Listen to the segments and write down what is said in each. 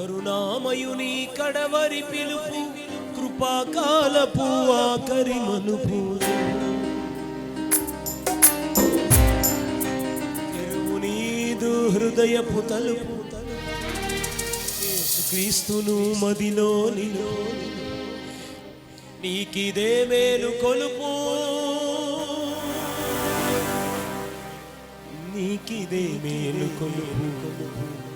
కరుణామయుని కడవరి పిలుపు కృపాకాలపు ఆకరి మనుపు. తెరువు నీదు హృదయపు తలుపు. యేసుక్రీస్తును మదిలో నిలో నీకిదే మేలు కొలుపు. నీకిదే మేలు కొలుపు కొలుపు.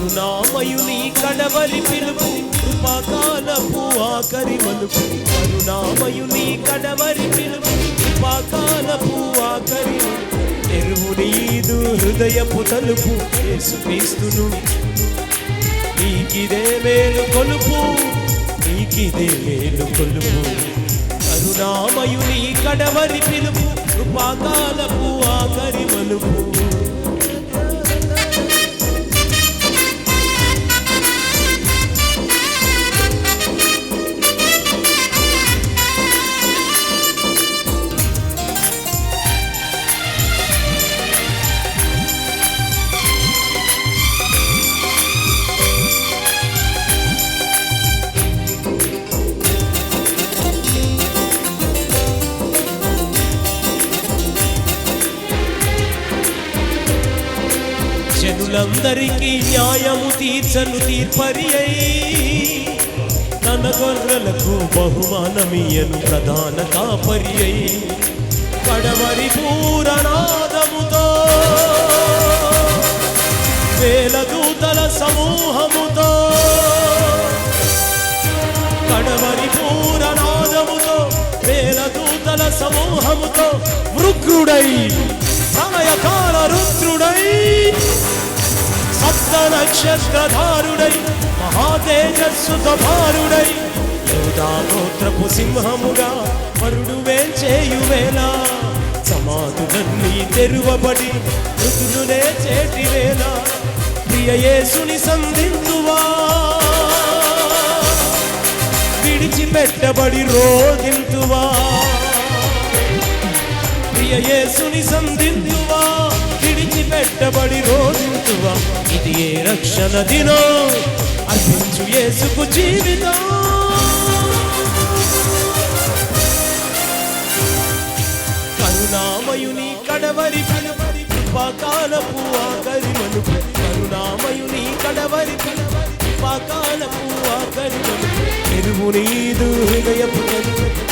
కరుణామయుని కడవలి పిలుపు కృపాకాలపు ఆఖరి మలుపు. కరుణామయుని కడవరి పిలుపు కృపాకాలపు ఆఖరి ఎరువు నీదు హృదయపు తలుపు యేసుక్రీస్తును. నీకిదే మేలు కొలుపు నీకిదే మేలు కొలుపు. కరుణామయుని కడవరి పిలుపు కృపాకాలపు ఆఖరి మలుపు. జనులందరికీ న్యాయము తీర్చను తీర్పరి అయి తన గొర్రెలకు బహుమానమియను ప్రధాన కాపరి అయి కడవరి పూరనాదముతో వేల దూతల సమూహముతో కడవరి పూరనాదముతో వేల దూతల సమూహముతో వృగ్రుడై ప్రళయకాల రుద్రుడై సప్త నక్షత్రధారుడై మహాతేజస్సుతో భారుడై యోధాగోత్రపు సింహముగా వరుడు వేంచేయువేళ సమాధులన్నీ తెరువబడి మృతులునే చేటి వేళ ప్రియ సంధింతువా. విడిచిపెట్టబడి రోగింతువా ప్రియయేసుని యేసుని పెట్టబడి విడిచిపెట్టబడి ఇది ఏ రక్షణ దినో? అర్పించు యేసుకు జీవితం. కరుణామయుని కడవరి పిలువరి కృపాకాలపు ఆకరి మలుపు కరుణామయుని కడవరి పిలువరి కృపాకాలపు ఆకరి మలుపు ఎరువు నీదు హృదయపు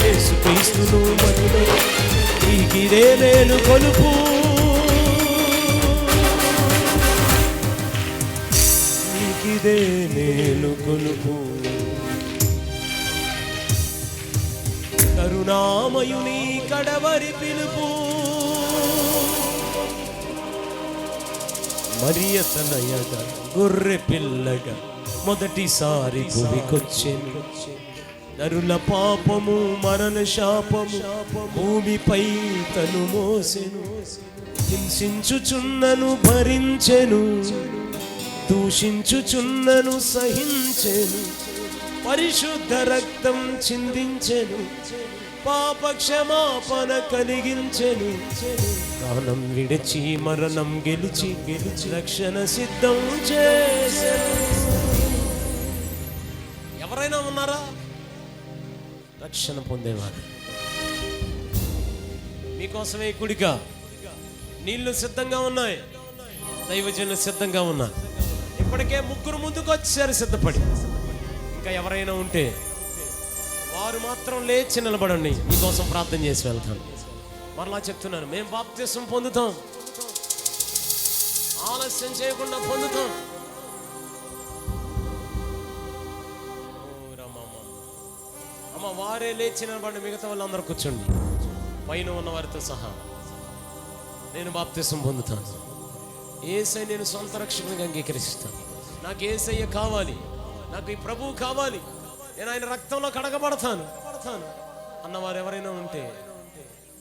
యేసు క్రీస్తును మదిలో నీకిదే మేలు కొలుపు. మేలు కరుణామయుని కడవరి పిలుపు. మరియ తనయగ గొర్రె పిల్లగ మొదటిసారి భూమికొచ్చెను. నరుల పాపము మరణ శాపము భూమిపై తను మోసెను. హింసించుచున్నను భరించెను. దూషించుచున్నను సహించెను. పరిశుద్ధ రక్తం చిందించెను. పాప క్షమాపణ కలిగించెను. ప్రాణం విడిచి మరణం గెలిచి గెలిచి రక్షణ సిద్ధం చేసెను. ఎవరైనా ఉన్నారా? రక్షణ పొందేవారు. మీకోసమే కుడిక నీళ్ళు సిద్ధంగా ఉన్నాయి. దైవజనులు సిద్ధంగా ఉన్నారు. ఇప్పటికే ముగ్గురు ముందుకు వచ్చారు సిద్ధపడి. ఇంకా ఎవరైనా ఉంటే వారు మాత్రం లేచి నిలబడండి. మీకోసం ప్రార్థన చేసి వెళ్తాను మరలా చెప్తున్నాను మేము బాప్తిసం పొందుతాం. ఆలస్యం చేయకుండా పొందుతాం. అమ్మ వారే లేచి నిలబడి మిగతా వాళ్ళందరూ కూర్చోండి. పైన ఉన్న వారితో సహా నేను బాప్తిసం పొందుతాను. ఏసై నేను సొంత రక్షకునిగా అంగీకరిస్తాను. నాకు ఏసయ్య కావాలి. నాకు ఈ ప్రభువు కావాలి. నేను ఆయన రక్తంలో కడగబడతాను. పడతాను అన్నవారు ఎవరైనా ఉంటే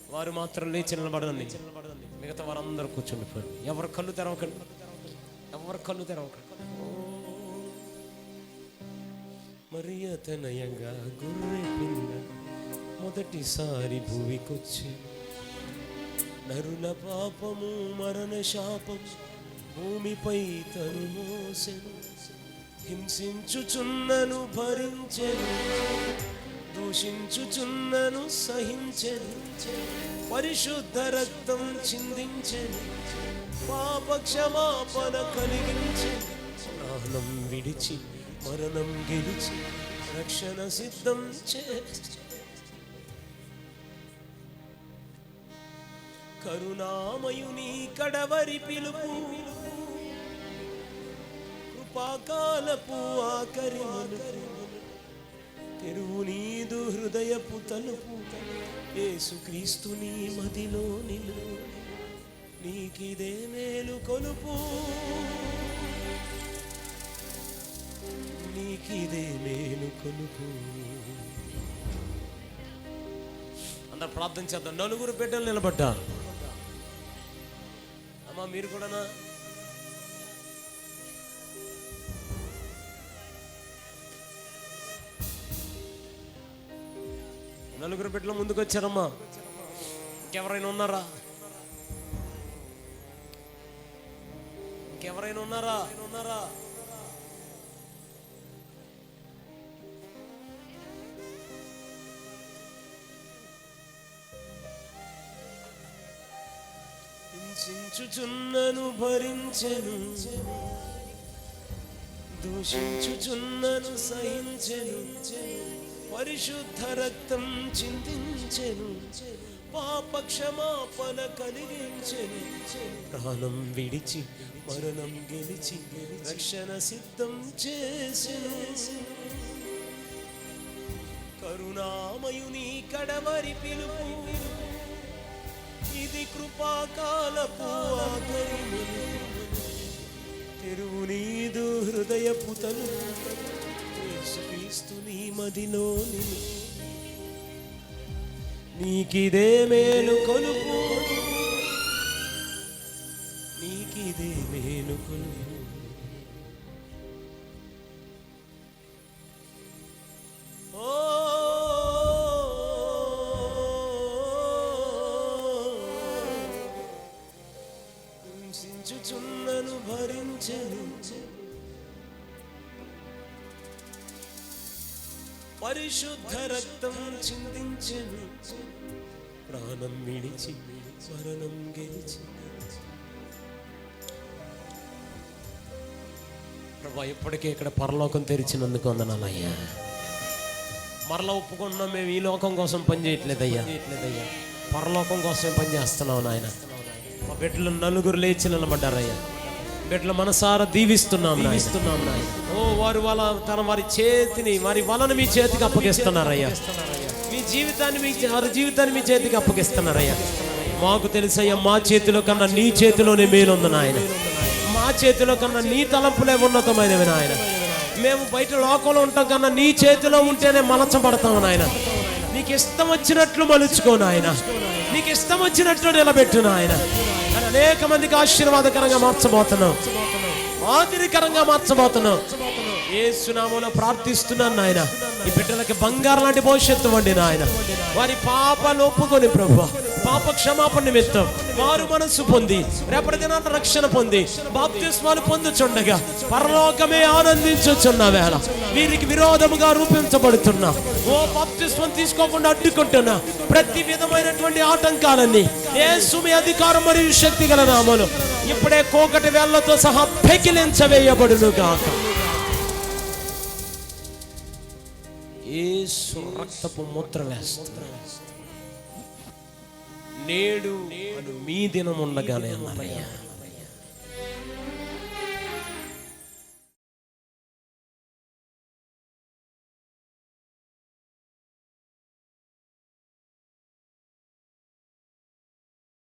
వారు మాత్రం లేచి నిలబడండి మిగతా వారందరూ కూర్చుండిపోయి ఎవరు కళ్ళు తెరవకండి. ఎవరు కళ్ళు తెరవకండి. మరి అతనయంగా గుర్రె పిల్ల మొదటిసారి భూమికొచ్చి నరుల పాపము మరణ శాపము భూమిపై తను మోసెను హింసించుచున్నను భరించెను దూషించుచున్నను సహించెను పరిశుద్ధ రక్తం చిందించెను పాప క్షమాపణ కలిగించెను ప్రాణం విడిచి మరణం గెలిచి రక్షణ సిద్ధం చే కరుణామయుని కడవరి పిలుపు. కృపాకాలపు ఆకరి తెరువు నీదు హృదయపు తలుపు. ఏసుక్రీస్తుని మదిలో నిలు. నీకిదే మేలు కొలుపు. నీకిదే మేలు కొలుపు. అందరు ప్రార్థన చేద్దాం. నలుగురు బిడ్డలు నిలబడ్డారు. అమ్మా మీరు కూడానా? నలుగురు బిడ్డలు ముందుకు వచ్చారమ్మా ఇంకెవరైనా ఉన్నారా? ఇంకెవరైనా ఉన్నారా ఉన్నారా? హింసించుచున్నను భరించెను. దూషించుచున్నను సహించెను. పరిశుద్ధ రక్తం చిందించెను. పాప క్షమాపణ కలిగించెను. ప్రాణం విడిచి మరణం గెలిచి రక్షణ సిద్ధం చేసెను. కరుణామయుని కడవరి పిలుపు. ఇది కృపాకాలపు ఆఖరి తెరువు నీదు హృదయ పుతలు యేసుక్రీస్తు నీ మదిలో నీకిదే మేలు కొలుపు. నీకిదే మేలు కొలుపు. హింసించుచున్నను భరించెను. పరిశుద్ధ రక్తం చిందించెను. ప్రాణం విడిచి మరణం గెలిచి. ప్రభా ఇప్పటికే ఇక్కడ పరలోకం తెరిచినందుకు వందనాలయ్యా. మరలా ఒప్పుకున్నాం మేము ఈ లోకం కోసం పని చేయట్లేదయ్యా పరలోకం కోసం పని చేస్తున్నాం నాయన. మా బిడ్డలు నలుగురు లేచి నిలబడ్డారయ్యా. బిడ్డలు మనసారా దీవిస్తున్నాం దీవిస్తున్నాం నాయన. ఓ వారు వాళ్ళ తన వారి చేతిని వారి వలను మీ చేతికి అప్పగిస్తున్నారయ్యా. మీ జీవితాన్ని మీ వారి జీవితాన్ని మీ చేతికి అప్పగిస్తున్నారయ్యా. మాకు తెలుసయ్యా మా చేతిలో కన్నా నీ చేతిలోనే మేలుంది నాయన. మా చేతిలో కన్నా నీ తలంపులే ఉన్నతమైనవి నాయన. మేము బయట లోకంలో ఉంటాం కన్నా నీ చేతిలో ఉంటేనే మలచబడతాం నాయన. నీకు ఇష్టం వచ్చినట్లు మలుచుకో నాయన. నీకు ఇష్టం వచ్చినట్లు నిలబెట్టును ఆయన. అనేక మందికి ఆశీర్వాదకరంగా మార్చబోతున్నావు. మాదిరికరంగా మార్చబోతున్నావు. ఏ సునామలో ప్రార్థిస్తున్నాను నాయన. ఈ బిడ్డలకి బంగారం లాంటి భవిష్యత్తు వండి నాయన వారి పాప ఒప్పుకొని ప్రభు పాప క్షమాపణ నిమిత్తం వారు మనస్సు పొంది రేపటి దినాన రక్షణ పొంది బాప్తిస్మాలు పొందుచుండగా పరలోకమే ఆనందించుచున్న వేళ వీరికి విరోధముగా రూపించబడుతున్నా ఓ బాప్తిస్మం తీసుకోకుండా అడ్డుకుంటున్నా ప్రతి విధమైనటువంటి ఆటంకాలన్నీ ఏ సుమి అధికారం మరియు శక్తి గల నామలు ఇప్పుడే కోకటి వేళ్ళతో సహా పెకిలించవేయబడును గాక యేసు రక్తపు ముద్ర వేస్తున్నా నేడు మీ దినం ఉండగానే అన్నారయ్యా.